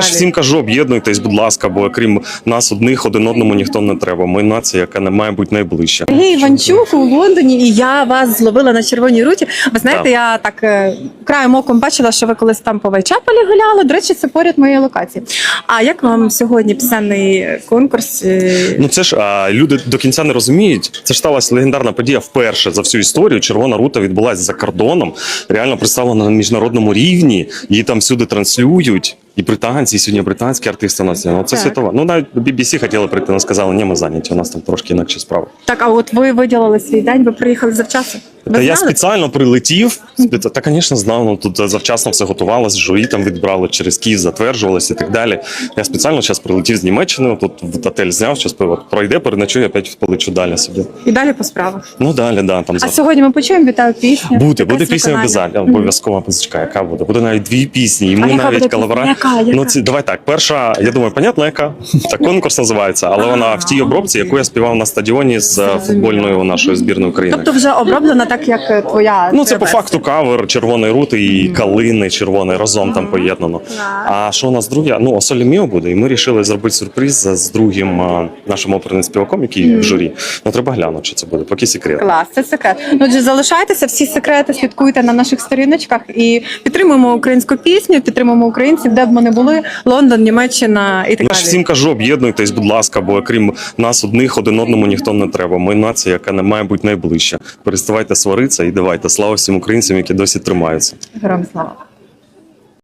Я ж всім кажу, об'єднуйтесь, будь ласка, бо крім нас одних, один одному ніхто не треба. Ми нація, яка не має бути найближча. Сергій Іванчук у Лондоні, і я вас зловила на червоній руті. Ви знаєте, Так. я так е, краєм оком бачила, що ви колись там по Вайчапелі гуляли. До речі, це поряд моєї локації. А як вам сьогодні пісенний конкурс? Е, Ну це ж а, люди до кінця не розуміють. Це ж сталася легендарна подія вперше за всю історію. Червона рута відбулася за кордоном, реально представлена на міжнародному рівні. Її там всюди транслюють. І британці, і сьогодні британські артисти у нас є. Ну це Так. світова. Ну навіть BBC хотіли прийти, але сказали, ні, ми зайняті. У нас там трошки інакші справи. Так, а от ви виділили свій день, ви приїхали завчасно. Та я спеціально прилетів. Та, звісно, знав. Ну тут завчасно все готувалось, журі там відбрали через Київ, затверджувалось і так далі. Я спеціально зараз прилетів з Німеччини. Тут в готель зняв, зараз пройде, переночую, опять полечу далі собі. І далі по справах. Ну далі, да, там А завтра. сьогодні ми почуємо вітаю пісню. Буде, буде пісня виконання. обов'язково, обов'язково музичка, яка буде. Буде навіть дві пісні, і ми яка навіть буде пісня? Яка? Яка? Ну ці давай так. Перша, я думаю, понятно, яка так конкурс називається, але вона в тій обробці, яку я співав на стадіоні з е, футбольною нашою збірною України. Тобто вже оброблена так, як е, твоя. Ну, це по факту кавер червоної рути і калини червоної разом там поєднано. А що у нас друге? Ну, Осолі Міо буде, і ми вирішили зробити сюрприз з- другим а, нашим оперним співаком, який в журі. Ну треба глянути, що це буде, поки секрет. Клас, це секрет. Ну, отже, залишайтеся, всі секрети слідкуйте на наших сторіночках і підтримуємо українську пісню, підтримуємо українців, де б ми не були. Лондон, Німеччина і так Я ж далі. всім кажу, об'єднуйтесь, будь ласка, бо крім нас одних, один одному ніхто не треба. Ми нація, яка не має бути найближча. Переставайте сваритися і давайте. Слава всім українцям, які досі тримаються. Героям слава.